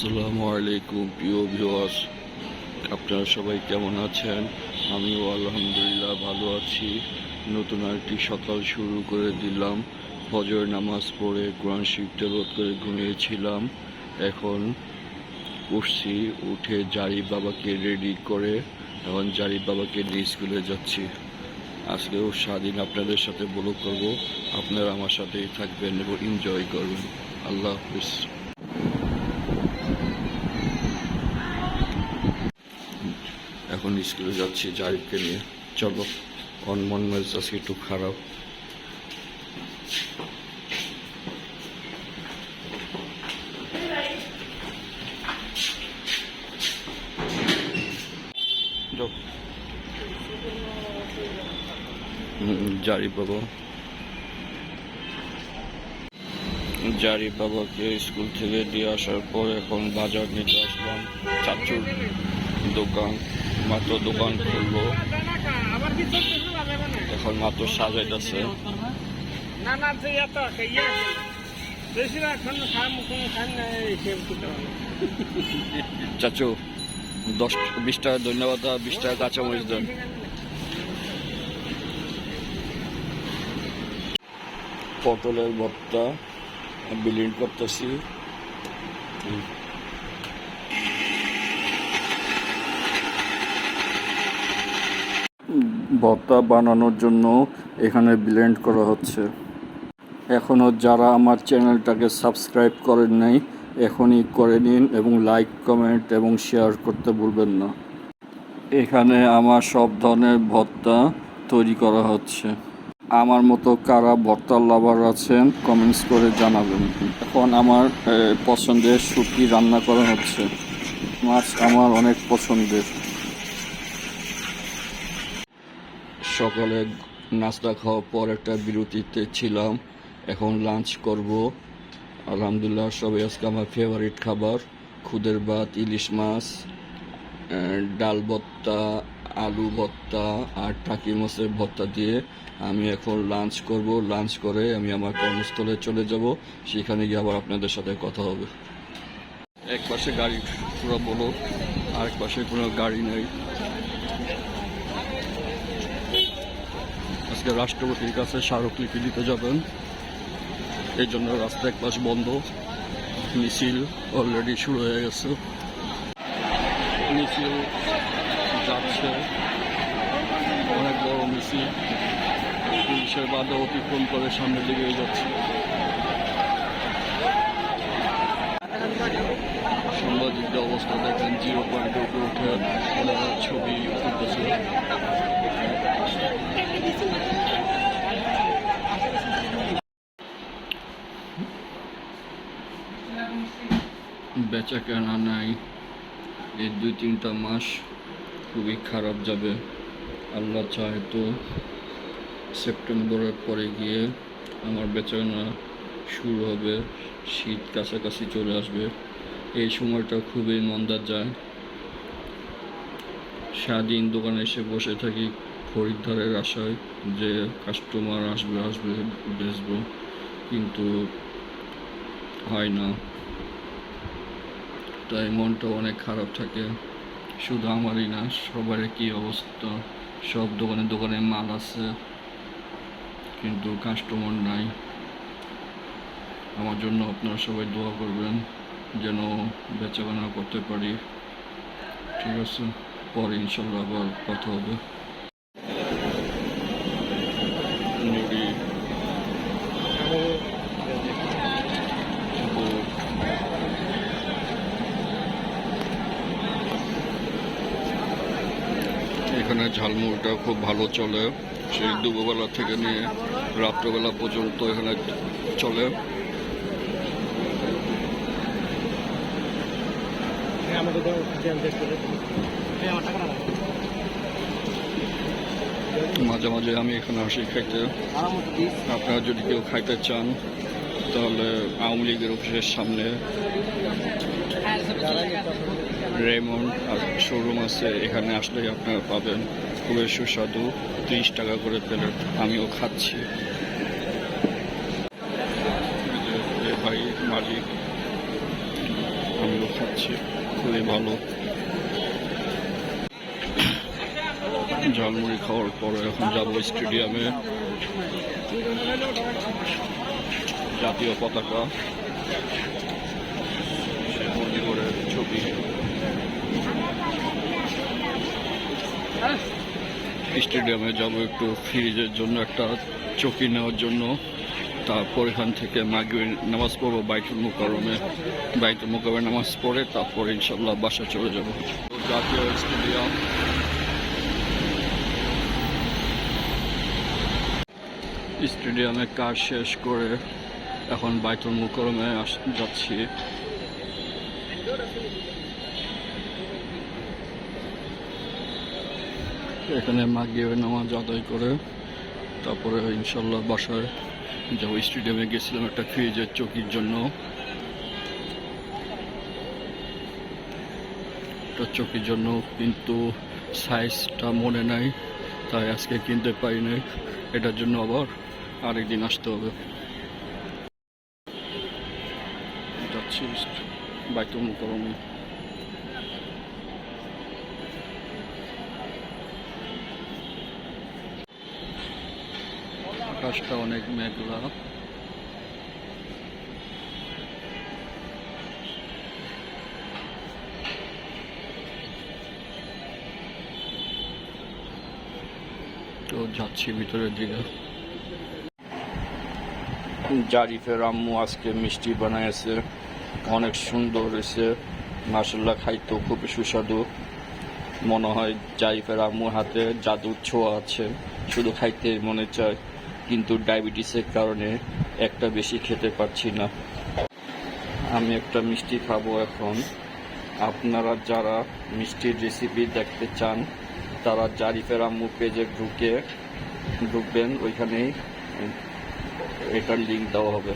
আসসালামু আলাইকুম, প্রিয় ভিউয়ার্স আপনারা সবাই কেমন আছেন? আমিও আলহামদুলিল্লাহ ভালো আছি। নতুন একটি সকাল শুরু করে দিলাম। ফজর নামাজ পড়ে কোরআন শরীফ তেলাওয়াত করে ঘুমিয়েছিলাম। এখন উঠছি, উঠে জারি বাবাকে রেডি করে এখন জারি বাবাকে নিয়ে স্কুলে যাচ্ছি। আজকেও স্বাধীন আপনাদের সাথে বলো করব। আপনারা আমার সাথেই থাকবেন এবং এনজয় করবেন। আল্লাহ হাফিজ। এখন স্কুলে যাচ্ছি জারিফকে নিয়ে। চলো, অনমন মেজাজ আজকে একটু খারাপ। জারিফ বাবা। জারিফ বাবাকে স্কুল থেকে দিয়ে আসার পর এখন বাজার নিতে আসলাম চাচুর দোকান। মাত্র দোকান মানে এখন মাত্র সাজাইতেছে না না যে এত চাচু, দশ, বিশ টাকা ধন্যবাদ বিশ টাকা কাঁচামরিচ দেন। পটলের ভর্তা বিলিন করতেছি। ভর্তা বানানোর জন্য এখানে ব্লেন্ড করা হচ্ছে। এখনও যারা আমার চ্যানেলটাকে সাবস্ক্রাইব করেন নাই, এখনই করে নিন এবং লাইক কমেন্ট এবং শেয়ার করতে ভুলবেন না। এখানে আমার সব ধরনের ভর্তা তৈরি করা হচ্ছে। আমার মতো কারা ভর্তার লাভার আছেন কমেন্টস করে জানাবেন। এখন আমার পছন্দের শুটকি রান্না করা হচ্ছে। মাছ আমার অনেক পছন্দের। সকালে নাস্তা খাওয়ার পর একটা বিরতিতে ছিলাম। এখন লাঞ্চ করব। আলহামদুলিল্লাহ সবাই আজকে আমার ফেভারিট খাবার, খুদের ভাত, ইলিশ মাছ ডাল ভত্তা আলু ভত্তা আর টাকি মাছের ভত্তা দিয়ে আমি এখন লাঞ্চ করব। লাঞ্চ করে আমি আমার কর্মস্থলে চলে যাব। সেখানে গিয়ে আবার আপনাদের সাথে কথা হবে। এক পাশে গাড়ি পুরো বলো আরেক পাশে কোনো গাড়ি নেই। আজকে রাষ্ট্রপতির কাছে স্মারকলিপি দিতে যাবেন। এই জন্য রাস্তা এক পাশ বন্ধ। মিছিল অলরেডি শুরু হয়ে গেছে। মিছিল যাচ্ছে। অনেক বড় মিছিল। পুলিশের বাধা অতিক্রম করে সামনের দিকে যাচ্ছে। সাংবাদিকদের অবস্থা দেখেন জিরো পয়েন্টের উপরে উঠে ছবি তুলতেছে। বেচা কেনা নাই। এই দুই তিনটা মাস খুবই খারাপ যাবে। আল্লাহ চায় তো সেপ্টেম্বরের পরে গিয়ে আমার বেচাকেনা শুরু হবে, শীত কাছাকাছি চলে আসবে। এই সময়টা খুবই মন্দা যায় সারাদিন দোকানে এসে বসে থাকি খরিদ্দারের আশায় যে কাস্টমার আসবে আসবে, বেচবো। কিন্তু হয় না। তাই মনটা অনেক খারাপ থাকে। শুধু আমারই না, সবারই কি অবস্থা? সব দোকানে দোকানে মাল আছে, কিন্তু কাস্টমার নাই। আমার জন্য আপনারা সবাই দোয়া করবেন যেন বেচাকেনা করতে পারি। ঠিক আছে, পরে ইনশাল্লাহ আবার কথা হবে। এখানে ঝালমুড়িটা খুব ভালো চলে। সেই দুপুরবেলা থেকে নিয়ে রাত্রবেলা পর্যন্ত এখানে চলে। টাকা না মাঝে মাঝে আমি এখানে আসি খাইতে আপনারা যদি কেউ খাইতে চান তাহলে আওয়ামী লীগের অফিসের সামনে। রেমন্ড শোরুম আছে, এখানে আসলেই আপনারা পাবেন। খুবই সুস্বাদু, ত্রিশ টাকা করে প্লেট, আমিও খাচ্ছি। ভাই মালিক, আমিও খাচ্ছি, খুবই ভালো। ঝালমুড়ি খাওয়ার পরে এখন যাব স্টেডিয়ামে। জাতীয় পতাকা মুজিবুরের ছবি। স্টেডিয়ামে যাব একটু ফ্রিজের জন্য, একটা চকি নেওয়ার জন্য। তারপর এখান থেকে মাগরিব নামাজ পড়ব, বাইতুল মোকারমে বাইতুল মুকারমে নামাজ পড়ে, তারপর ইনশাল্লাহ বাসা চলে যাব। জাতীয় স্টেডিয়াম। স্টেডিয়ামে কাজ শেষ করে এখন বাইতুল মুকরমে যাচ্ছি। এখানে মাগিয়ে নামাজ আদায় করে। তারপরে ইনশাল্লাহ বাসায় যাব স্টেডিয়ামে গেছিলাম একটা ফ্রিজের চকির জন্য। একটা চকির জন্য, কিন্তু সাইজটা মনে নাই, তাই আজকে কিনতে পারি নাই। এটার জন্য আবার আরেকদিন আসতে হবে। যাচ্ছি, বাইতুল মুকরমে আকাশটা অনেক মেঘলা। তো যাচ্ছি ভিতরের দিকে। জারিফের আম্মু আজকে মিষ্টি বানাইছে, অনেক সুন্দর হয়েছে। মাসাল্লাহ খাইতেও খুবই সুস্বাদু। মনে হয় জারিফের আম্মুর হাতে জাদুর ছোঁয়া আছে, শুধু খাইতে মনে চায়। কিন্তু ডায়াবেটিসের কারণে একটা বেশি খেতে পারছি না। আমি একটা মিষ্টি খাব এখন। আপনারা যারা মিষ্টির রেসিপি দেখতে চান, তারা জারিফের আম্মু পেজে ঢুকে ঢুকবেন। ওইখানেই এটার লিঙ্ক দেওয়া হবে।